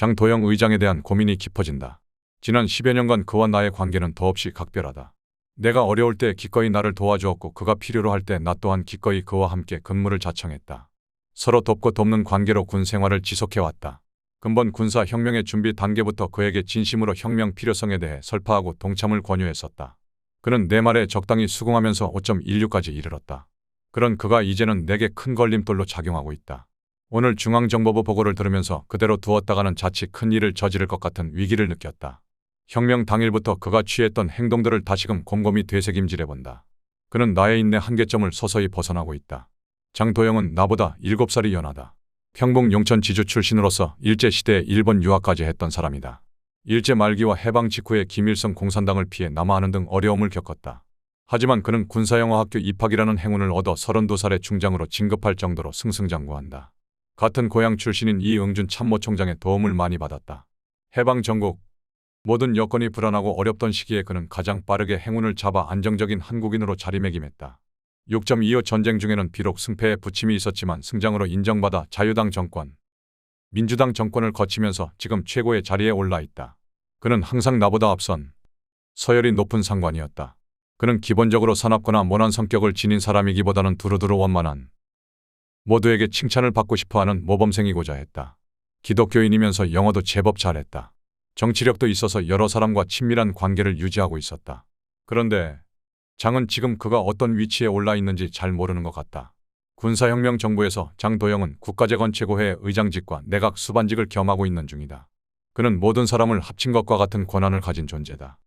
장도영 의장에 대한 고민이 깊어진다. 지난 10여 년간 그와 나의 관계는 더없이 각별하다. 내가 어려울 때 기꺼이 나를 도와주었고 그가 필요로 할 때 나 또한 기꺼이 그와 함께 근무를 자청했다. 서로 돕고 돕는 관계로 군 생활을 지속해왔다. 근본 군사 혁명의 준비 단계부터 그에게 진심으로 혁명 필요성에 대해 설파하고 동참을 권유했었다. 그는 내 말에 적당히 수긍하면서 5.16까지 이르렀다. 그런 그가 이제는 내게 큰 걸림돌로 작용하고 있다. 오늘 중앙정보부 보고를 들으면서 그대로 두었다가는 자칫 큰 일을 저지를 것 같은 위기를 느꼈다. 혁명 당일부터 그가 취했던 행동들을 다시금 곰곰이 되새김질해본다. 그는 나의 인내 한계점을 서서히 벗어나고 있다. 장도영은 나보다 7살이 연하다. 평북 용천 지주 출신으로서 일제시대에 일본 유학까지 했던 사람이다. 일제 말기와 해방 직후에 김일성 공산당을 피해 남하하는 등 어려움을 겪었다. 하지만 그는 군사영어학교 입학이라는 행운을 얻어 32살의 중장으로 진급할 정도로 승승장구한다. 같은 고향 출신인 이응준 참모총장의 도움을 많이 받았다. 해방 전국 모든 여건이 불안하고 어렵던 시기에 그는 가장 빠르게 행운을 잡아 안정적인 한국인으로 자리매김했다. 6.25 전쟁 중에는 비록 승패에 부침이 있었지만 승장으로 인정받아 자유당 정권, 민주당 정권을 거치면서 지금 최고의 자리에 올라 있다. 그는 항상 나보다 앞선 서열이 높은 상관이었다. 그는 기본적으로 사납거나 모난 성격을 지닌 사람이기보다는 두루두루 원만한 모두에게 칭찬을 받고 싶어하는 모범생이고자 했다. 기독교인이면서 영어도 제법 잘했다. 정치력도 있어서 여러 사람과 친밀한 관계를 유지하고 있었다. 그런데 장은 지금 그가 어떤 위치에 올라 있는지 잘 모르는 것 같다. 군사혁명 정부에서 장도영은 국가재건 최고회 의장직과 내각 수반직을 겸하고 있는 중이다. 그는 모든 사람을 합친 것과 같은 권한을 가진 존재다.